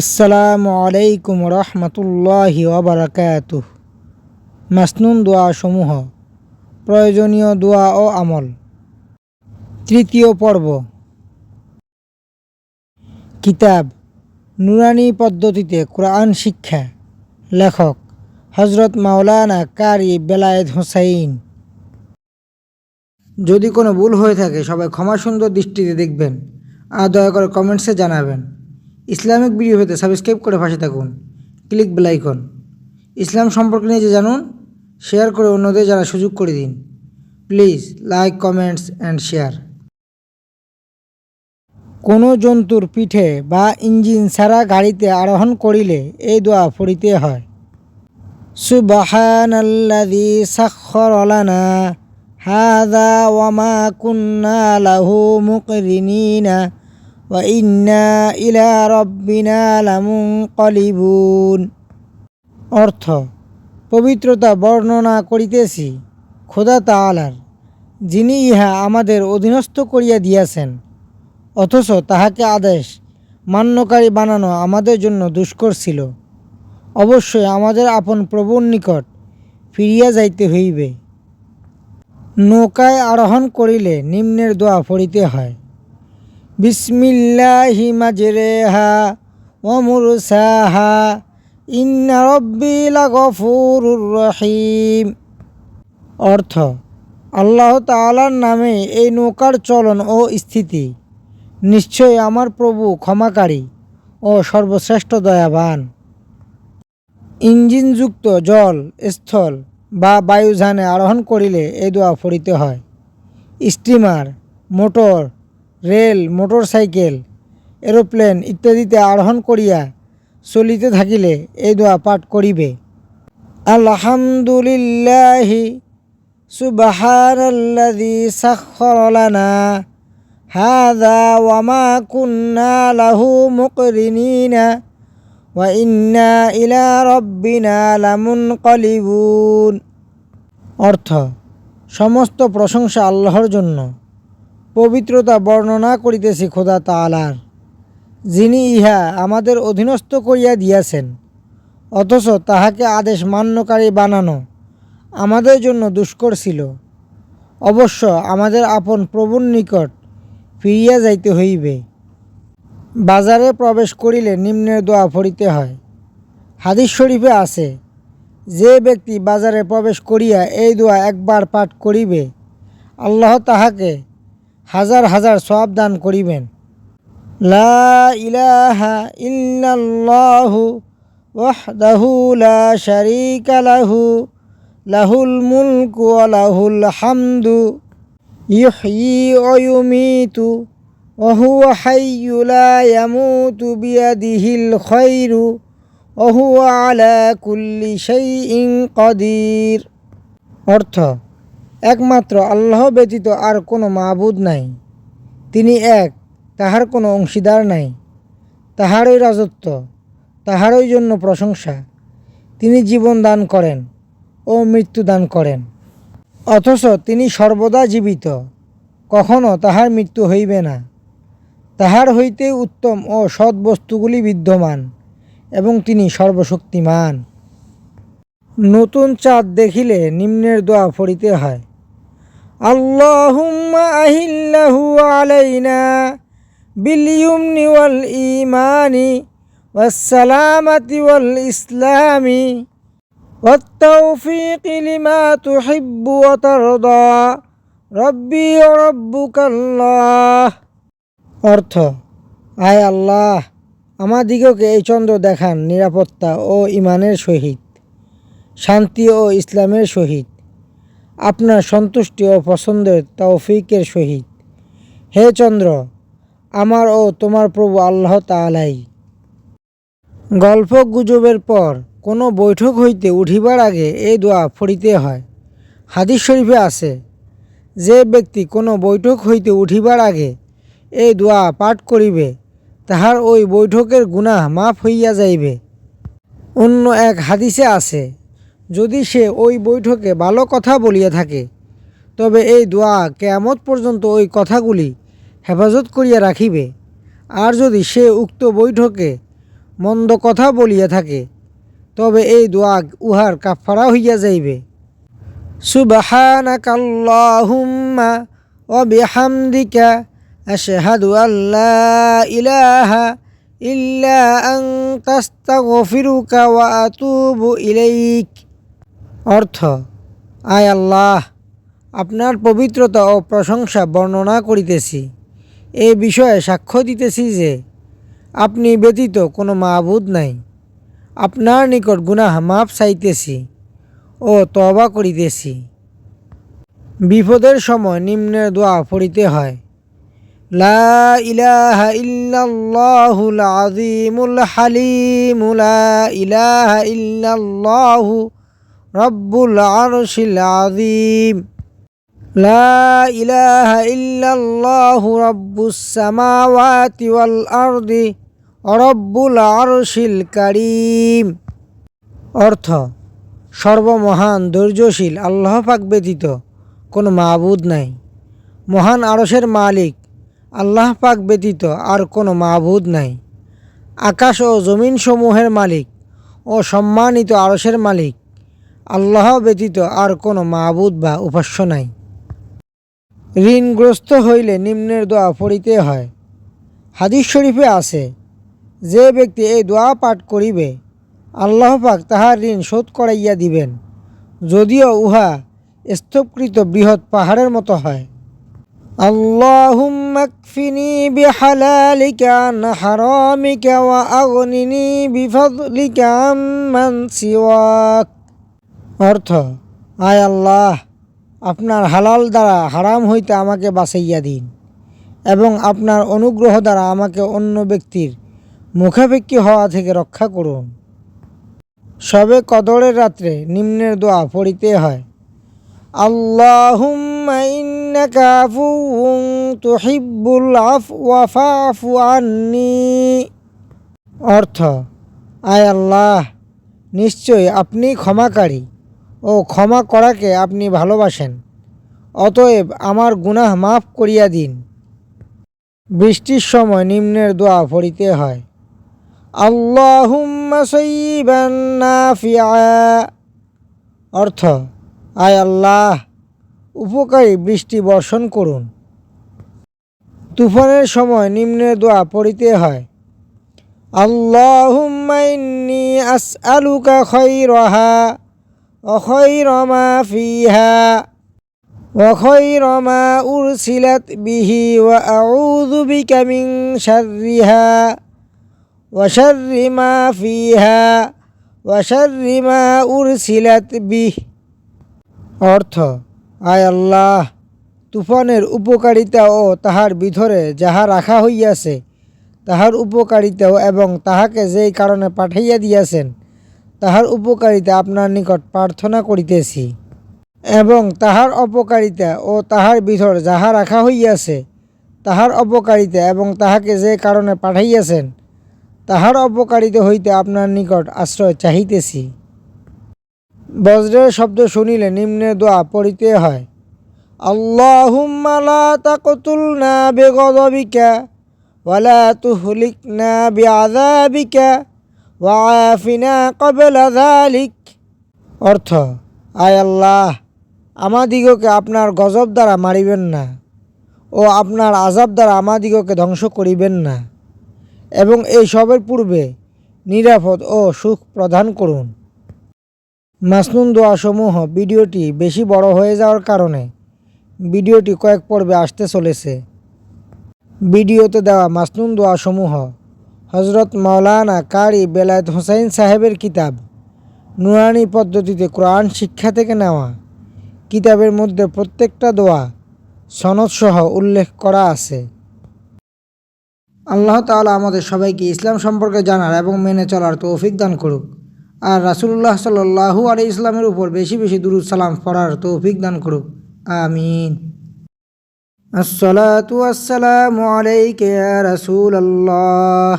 আসসালামু আলাইকুম রহমতুল্লাহি ওবরাকাতু মাসনুন দোয়া সমূহ প্রয়োজনীয় দোয়া ও আমল। তৃতীয় পর্ব, কিতাব, নুরানি পদ্ধতিতে কোরআন শিক্ষা। লেখক হজরত মাওলানা কারি বেলায়েত হোসাইন। যদি কোনো ভুল হয়ে থাকে, সবাই ক্ষমা সুন্দর দৃষ্টিতে দেখবেন। আর দয়া করে কমেন্টসে জানাবেন। ইসলামিক ভিডিও পেতে সাবস্ক্রাইব করে পাশে থাকুন। ক্লিক বেলাইকন ইসলাম সম্পর্কে নিয়ে যে জানুন শেয়ার করে অন্যদের যারা সুযোগ করে দিন। Please like comments and share কোনো জন্তুর পিঠে বা ইঞ্জিন ছাড়া গাড়িতে আরোহণ করিলে এই দোয়া পড়িতে হয়। সুবাহানাল্লাযী সাখখারা লানা, হাযা ওয়া মা কুন্না লাহু মুকরিনিনা। ওয়া ইন্না ইলা রাব্বিনা লামুনকালিবুন অর্থ, পবিত্রতা বর্ণনা করিতেছি খোদা তাআলার, যিনি ইহা আমাদের অধীনস্থ করিয়া দিয়াছেন। অথচ তাহাকে আদেশ মান্যকারী বানানো আমাদের জন্য দুষ্কর ছিল। অবশ্যই আমাদের আপন প্রভুর নিকট ফিরিয়া যাইতে হইবে। নৌকায় আরোহণ করিলে নিম্নের দোয়া পড়িতে হয়। বিসমিল্লাহি মাজরেহা ওয়া মুরসাহা। ইন্না রব্বি লাগফুরুর রহিম। অর্থ, আল্লাহ তাআলার নামে এই নৌকার চলন ও স্থিতি নিশ্চয় আমার প্রভু ক্ষমাকারী ও সর্বশ্রেষ্ঠ দয়াবান। ইঞ্জিনযুক্ত জল, স্থল বা বায়ুযানে আরোহণ করিলে এই দোয়া পড়িতে হয়। Steamer, motor rail motor cycle aeroplane ইত্যাদিতে আরোহণ করিয়া চলিতে থাকিলে এই দোয়া পাঠ করিবে। আলহামদুলিল্লাহি সুবহানাল্লাযী সাখখারা লানা হাযা ওয়া মা কুন্না লাহু মুকরিনিনা ওয়া ইন্না ইলা রাব্বিনা লামুনকালিবুন। অর্থ, সমস্ত প্রশংসা আল্লাহর জন্য। পবিত্রতা বর্ণনা করিতেছি খোদা তাআলার, যিনি ইহা আমাদের অধীনস্থ করিয়া দিয়াছেন। অথচ তাহাকে আদেশ মান্যকারী বানানো আমাদের জন্য দুষ্কর ছিল। অবশ্য আমাদের আপন প্রভুর নিকট ফিরিয়া যাইতে হইবে। বাজারে প্রবেশ করিলে নিম্নের দোয়া পড়িতে হয়। হাদিস শরীফে আছে, যে ব্যক্তি বাজারে প্রবেশ করিয়া এই দোয়া একবার পাঠ করিবে, আল্লাহ তাহাকে হাজার হাজার সব দান করিবেন। লা ইলাহা লা লাহু, লাহুল মুলকু লাহুল হামদু ইহয়ি ওয়া ইউমীতু, ওয়া হুয়া হাইয়্যু লা আলা কুল্লি শাইইন কাদির। অর্থ একমাত্র আল্লাহ ব্যতীত আর কোনো মাবুদ নাই। তিনি এক, তাহার কোনো অংশীদার নাই। তাহারই রাজত্ব, তাহারই জন্য প্রশংসা। তিনি জীবন দান করেন ও মৃত্যু দান করেন। অথচ তিনি সর্বদা জীবিত, কখনো তাহার মৃত্যু হইবে না। তাহার হইতে উত্তম ও সৎ বস্তুগুলি বিদ্যমান এবং তিনি সর্বশক্তিমান। নতুন চাঁদ দেখিলে নিম্নের দোয়া পড়িতে হয়। আল্লাহুম্মা আহিল্লাহু আলাইনা বিল ইউমনি ওয়াল ঈমানি والسلامة والإسلام والتوفيق لما تحب وترضى ربي وربك الله অর্থ আয় আল্লাহ আমাদিগকে এই চন্দ্র দেখান নিরাপত্তা ও ইমানের সহিত শান্তি ও ইসলামের সহিত আপনার সন্তুষ্টি ও পছন্দের তৌফিকের সহিত। হে চন্দ্র, আমার ও তোমার প্রভু আল্লাহ তালাই গল্প গুজবের পর কোনো বৈঠক হইতে উঠিবার আগে এই দোয়া পড়িতে হয়। হাদিস শরীফে আছে, যে ব্যক্তি কোনো বৈঠক হইতে উঠিবার আগে এই দোয়া পাঠ করিবে, তাহার ওই বৈঠকের গুনাহ মাফ হইয়া যাইবে। অন্য এক হাদিসে আছে যদি সে ওই বৈঠকে ভালো কথা বলিয়া থাকে, তবে এই দোয়া কেয়ামত পর্যন্ত ওই কথাগুলি হেফাজত করিয়া রাখিবে। আর যদি সে উক্ত বৈঠকে মন্দ কথা বলিয়া থাকে, তবে এই দোয়া উহার কাফারা হইয়া যাইবে। সুবহানাকা আল্লা ইলাহা ইল্লা ইলাইক। অর্থ, আয় আল্লাহ, আপনার পবিত্রতা ও প্রশংসা বর্ণনা করিতেছি। এ বিষয়ে সাক্ষ্য দিতেছি যে, আপনি ব্যতীত কোনো মাহবুদ নাই। আপনার নিকট গুনাহ মাপ চাইতেছি ও তবা করিতেছি। বিপদের সময় নিম্নের দোয়া পড়িতে হয়, লা ইলাহা ইল্লাল্লাহুল আযীমুল হালিমু, লা ইলাহা ইল্লাল্লাহু রব্বুল আরশিল আযীম। লা ইলাহা ইল্লাল্লাহু রব্বুস সামাওয়াতি ওয়াল আরদি রব্বুল আরশিল কারীম। অর্থ, সর্বমহান ধৈর্যশীল, আল্লাহ পাক ব্যতীত কোনো মাবুদ নাই। মহান আরশের মালিক, আল্লাহ পাক ব্যতীত আর কোনো মাবুদ নাই। আকাশ ও জমিন সমূহের মালিক ও সম্মানিত আরশের মালিক আল্লাহ ব্যতীত আর কোনো মাবুদ বা উপাস্য নাই ঋণগ্রস্ত হইলে নিম্নের দোয়া পড়িতে হয় হাদিস শরীফে আছে যে ব্যক্তি এই দোয়া পাঠ করিবে আল্লাহ পাক তাহার ঋণ শোধ করাইয়া দিবেন যদিও উহা স্তূপকৃত বৃহৎ পাহাড়ের মতো হয় اللهم اكفني بحلالك عن حرامك وأغنني بفضلك عمن سواك অর্থ, আয় আল্লাহ, আপনার হালাল দ্বারা হারাম হইতে আমাকে বাঁচাইয়া দিন এবং আপনার অনুগ্রহ দ্বারা আমাকে অন্য ব্যক্তির মুখাপেক্ষী হওয়া থেকে রক্ষা করুন। সবে কদরের রাত্রে নিম্নের দোয়া পড়িতে হয়, আল্লাহুম্মা অর্থ, আয় আল্লাহ নিশ্চয় আপনি ক্ষমাকারী। ও ক্ষমা করাকে আপনি ভালোবাসেন। অতএব আমার গুনাহ মাফ করিয়া দিন। বৃষ্টির সময় নিম্নের দোয়া পড়িতে হয়। নাফিআ। অর্থ, আয় আল্লাহ, উপকারী বৃষ্টি বর্ষণ করুন। তুফানের সময় নিম্নের দোয়া পড়িতে হয়। আল্লাহুম্মা ইন্নী আসআলুকা খায়রাহা। খায়রা মা ফিহা মিন শাররিহা, ওয়া শাররি মা ফিহা, ওয়া শাররি মা উরসিলাত বিহি। অর্থ, আয় আল্লাহ, তুফানের উপকারিতা ও তাহার ভিতরে যাহা রাখা হইয়াছে, তাহার উপকারিতাও এবং তাহাকে যেই কারণে পাঠাইয়া দিয়াছেন তাহার উপকারিতা আপনার নিকট প্রার্থনা করিতেছি। এবং তাহার অপকারিতা ও তাহার ভিতর যাহা রাখা হইয়াছে, তাহার অপকারিতা এবং তাহাকে যে কারণে পাঠাইয়াছেন, তাহার অপকারিতা হইতে আপনার নিকট আশ্রয় চাহিতেছি। বজ্রের শব্দ শুনিলে নিম্নে দোয়া পড়িতে হয়, আল্লাহুম্মা লা তাকতুলনা বিগদাবিকা ওয়ালা তুহলিকনা বিআযাবিকা ওয়াআফিনা ক্বাবলা যালিক। অর্থ, আয় আল্লাহ, আমাদিগকে আপনার গজব দ্বারা মারিবেন না ও আপনার আজাব দ্বারা আমাদিগকে ধ্বংস করিবেন না এবং এই সবের পূর্বে নিরাপদ ও সুখ প্রদান করুন। মাসনুন দোয়াসমূহ ভিডিওটি বেশি বড় হয়ে যাওয়ার কারণে ভিডিওটি কয়েক পর্বে আসতে চলেছে। ভিডিওতে দেওয়া মাসনুন দোয়াসমূহ হজরত মাওলানা কারি বেলায়েত হোসাইন সাহেবের কিতাব। নুরানি পদ্ধতিতে কোরআন শিক্ষা থেকে নেওয়া, কিতাবের মধ্যে প্রত্যেকটা দোয়া, সনদসহ উল্লেখ করা আছে। আল্লাহ তালা আমাদের সবাইকে ইসলাম সম্পর্কে জানার এবং মেনে চলার তৌফিক দান করুক। আর রাসুল্লাহ সাল্লু আলি ইসলামের উপর বেশি বেশি দুরুদ সালাম পড়ার অভিজ্ঞ দান করুক। আমিন। আসসালাতু আসসালামু রাসুল আল্লাহ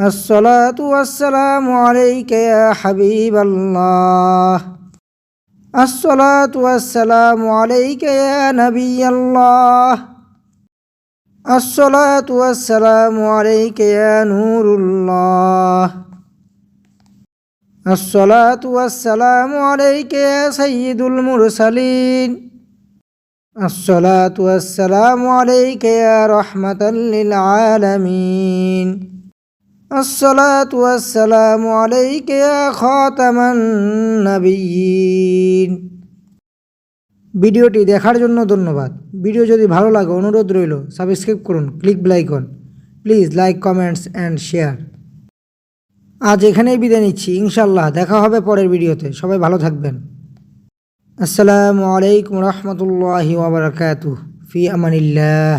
الصلاة والسلام عليك يا حبيب الله. الصلاة والسلام عليك يا نبي الله. الصلاة والسلام عليك يا نور الله. الصلاة والسلام عليك يا سيد المرسلين. الصلاة والسلام عليك يا رحمة للعالمين. الصلاة والسلام عليك يا خاتم النبيين ভিডিওটি দেখার জন্য ধন্যবাদ ভিডিও যদি ভালো লাগে অনুরোধ রইল সাবস্ক্রাইব করুন click bell icon please like comments and share আজ এখানেই বিদায় নিচ্ছি ইনশাল্লাহ দেখা হবে পরের ভিডিওতে সবাই ভালো থাকবেন আসসালামু আলাইকুম রহমতুল্লাহি ওবরাকাতু ফি আমানিল্লাহ